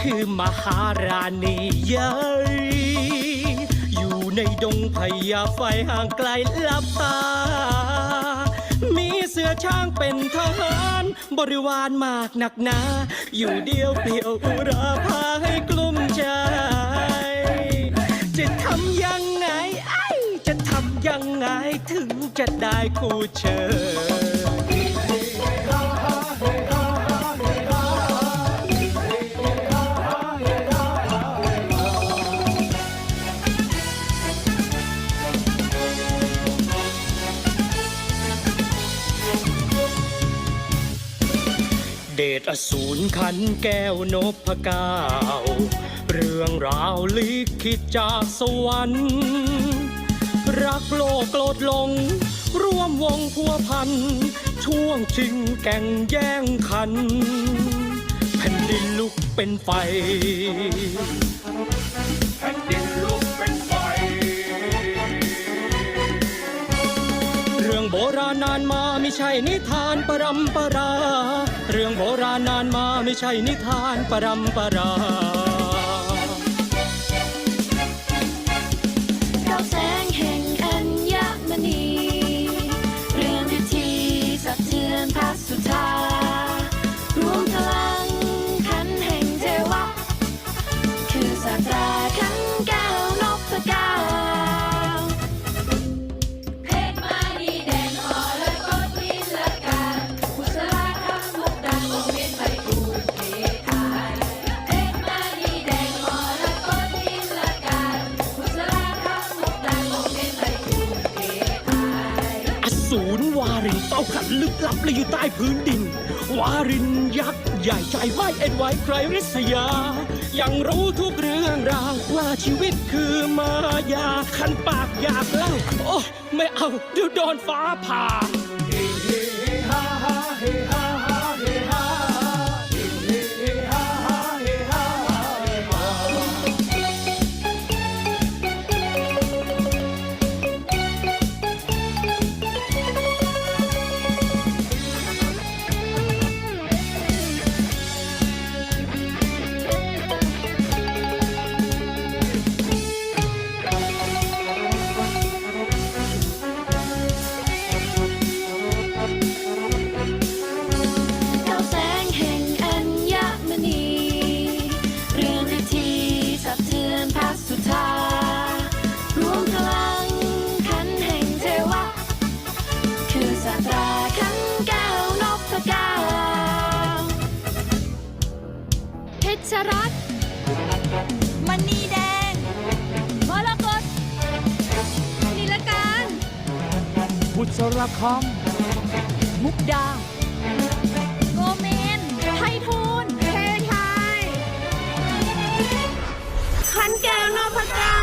คือมหาราณีใหญ่อยู่ในดงพญาไฟห่างไกลลับตา มีเสือช้างเป็นทหารบริวารมากหนักหนา อยู่เดียวเปลี่ยวอุราพาให้กลุ้มใจ จะทำยังไงไอ้จะทำยังไงถึงจะได้คู่เชย เดชอสูรขันแก้วนพก้าเรื่องราวลิขิตจากสวรรค์ รักโลกโกรธลง ร่วมวงพัวพัน ช่วงชิงแก่งแย่งขัน แผ่นดินลุกเป็นไฟ โบราณนานมาไม่ใช่นิทานปรำปรา เรื่องโบราณนานมาไม่ใช่นิทานปรำปราูนย์วารินเต้าขันลึกลับและอยู่ใต้พื้นดิน วารินยักษ์ใหญ่ใจไม่เอ็นไว้ใครริษยา ยังรู้ทุกเรื่องราวว่าชีวิตคือมายาขันปากอยากเล่า โอ้ ไม่เอาเดี๋ยวโดนฟ้าผ่า รรัตน์มณีแดงมรกตนิลการบุษรคมุกดา โกเมนไททูนเทไทยขันแก้วนพเก้า